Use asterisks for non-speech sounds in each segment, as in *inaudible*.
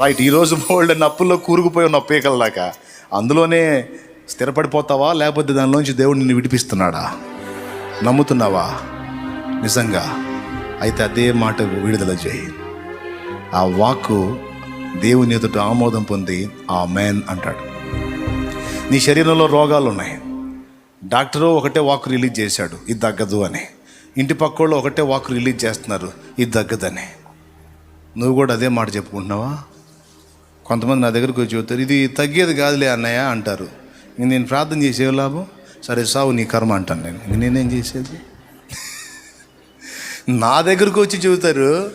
Right ఈరోజు బోల్డ్ నప్పుల్లో కూరుకుపోయి ఉన్న పీకల దాకా అందులోనే స్థిరపడిపోతావా? లేకపోతే దానిలోంచి దేవుడు నిన్ను విడిపిస్తున్నాడా? నమ్ముతున్నావా? నిజంగా అయితే అదే మాట విడుదల చేయి. ఆ వాక్కు దేవుని ఎదుట ఆమోదం పొంది ఆ మ్యాన్ అంటాడు. నీ శరీరంలో రోగాలు ఉన్నాయి. డాక్టరు ఒకటే వాక్ రిలీజ్ చేశాడు ఇది తగ్గదు అని. ఇంటి పక్కోళ్ళు ఒకటే వాక్ రిలీజ్ చేస్తున్నారు ఇది తగ్గదని. నువ్వు కూడా అదే మాట చెప్పుకుంటున్నావా? కొంతమంది నా దగ్గరకు వచ్చి చెబుతారు ఇది తగ్గేది కాదులే అన్నయ్య అంటారు. ఇంక నేను ప్రార్థన చేసే లాభం? సరే సావు నీ కర్మ అంటాను నేను. ఇంక నేనేం చేసేది? *laughs* నా దగ్గరకు వచ్చి చెబుతారు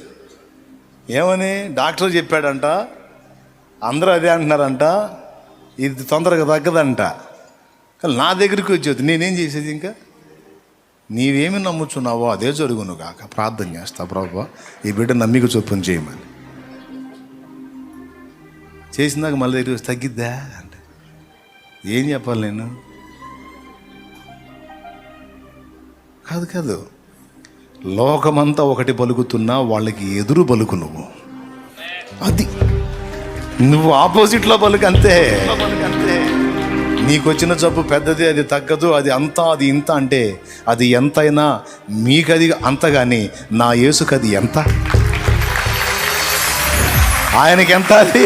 ఏమని? డాక్టర్ చెప్పాడంట అందరూ అదే అంటున్నారంట ఇది తొందరగా తగ్గదంట. కానీ నా దగ్గరికి వచ్చి చెబుతారు నేనేం చేసేది ఇంకా? నీవేమి నమ్ముచున్నావో అదే జరుగును కాక ప్రార్థన చేస్తా ప్రభావ ఈ బిడ్డ నమ్మిక చొప్పున చేయమని. చేసినాక మళ్ళీ దగ్గర తగ్గిద్దా అంటే ఏం చెప్పాలి నేను? కాదు కాదు. లోకమంతా ఒకటి పలుకుతున్నా వాళ్ళకి ఎదురు పలుకు నువ్వు. అది. నువ్వు ఆపోజిట్లో పలుకు అంతే. నీకు వచ్చిన జబ్బు పెద్దది అది తగ్గదు అది అంత అది ఇంత అంటే అది ఎంతైనా మీకది అంత కానీ నా యేసుకది ఎంత? ఆయనకి ఎంత అది?